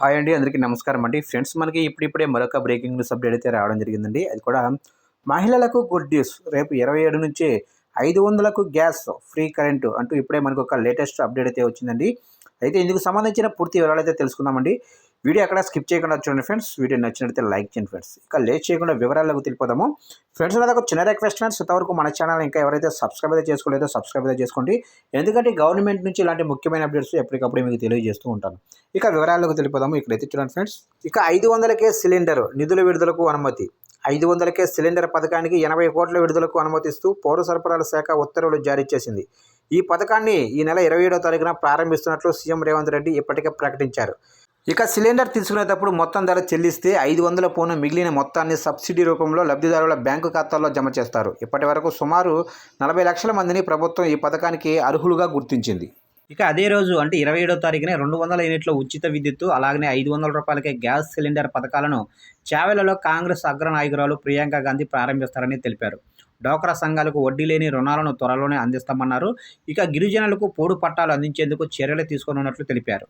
Hi అండి అందరికీ నమస్కారం అండి. ఫ్రెండ్స్ మనకి ఇప్పుడిప్పుడే మరొక బ్రేకింగ్ న్యూస్ అప్డేట్ అయితే రావడం జరిగిందండి. అది కూడా మహిళలకు గుడ్ న్యూస్ రేపు ఇరవై ఏడు నుంచి ఐదు వందలకు గ్యాస్ ఫ్రీ కరెంటు అంటూ ఇప్పుడే మనకు ఒక లేటెస్ట్ అప్డేట్ అయితే వచ్చిందండి. అయితే ఇందుకు సంబంధించిన పూర్తి వివరాలు అయితే తెలుసుకుందామండి. వీడియో అక్కడ స్కిప్ చేయకుండా చూడండి ఫ్రెండ్స్. వీడియో నచ్చినట్లయితే లైక్ చేయండి ఫ్రెండ్స్. ఇక లేట్ చేయకుండా వివరాలకు తెలిపోదాము ఫ్రెండ్స్ నాది ఒక చిన్న రిక్వెస్ట్ ఫ్రెండ్స్. ఇంతవరకు మన ఛానల్ ఇంకా ఎవరైతే సబ్స్క్రైబ్ అయితే చేసుకోలేదో సబ్స్క్రైబ్ అయితే చేసుకోండి. ఎందుకంటే గవర్నమెంట్ నుంచి ఇలాంటి ముఖ్యమైన అప్డేట్స్ ఎప్పటికప్పుడు మీకు తెలియజేస్తూ ఉంటాను. ఇక వివరాలకు తెలిపోదాము ఇక్కడైతే చూడండి ఫ్రెండ్స్. ఇక ఐదు వందలకే సిలిండర్ నిధుల విడుదలకు అనుమతి. ఐదు వందలకే సిలిండర్ పథకానికి ఎనభై కోట్ల విడుదలకు అనుమతిస్తూ పౌర సరఫరాల శాఖ ఉత్తర్వులు జారీ చేసింది. ఈ పథకాన్ని ఈ నెల ఇరవై ఏడో తారీఖున ప్రారంభిస్తున్నట్లు సీఎం రేవంత్ రెడ్డి ఇప్పటికే ప్రకటించారు. ఇక సిలిండర్ తీసుకునేటప్పుడు మొత్తం ధర చెల్లిస్తే ఐదు వందల పోను మిగిలిన మొత్తాన్ని సబ్సిడీ రూపంలో లబ్ధిదారుల బ్యాంకు ఖాతాల్లో జమ చేస్తారు. ఇప్పటి వరకు సుమారు నలభై లక్షల మందిని ప్రభుత్వం ఈ పథకానికి అర్హులుగా గుర్తించింది. ఇక అదే రోజు అంటే ఇరవై ఏడో తారీఖున రెండు వందల యూనిట్ల ఉచిత విద్యుత్తు అలాగనే ఐదు వందల రూపాయలకే గ్యాస్ సిలిండర్ పథకాలను చావెలలో కాంగ్రెస్ అగ్రనాయకురాలు ప్రియాంక గాంధీ ప్రారంభిస్తారని తెలిపారు. డోక్రా సంఘాలకు వడ్డీ లేని రుణాలను త్వరలోనే అందిస్తామన్నారు. ఇక గిరిజనులకు పోడు పట్టాలు అందించేందుకు చర్యలు తీసుకోనున్నట్లు తెలిపారు.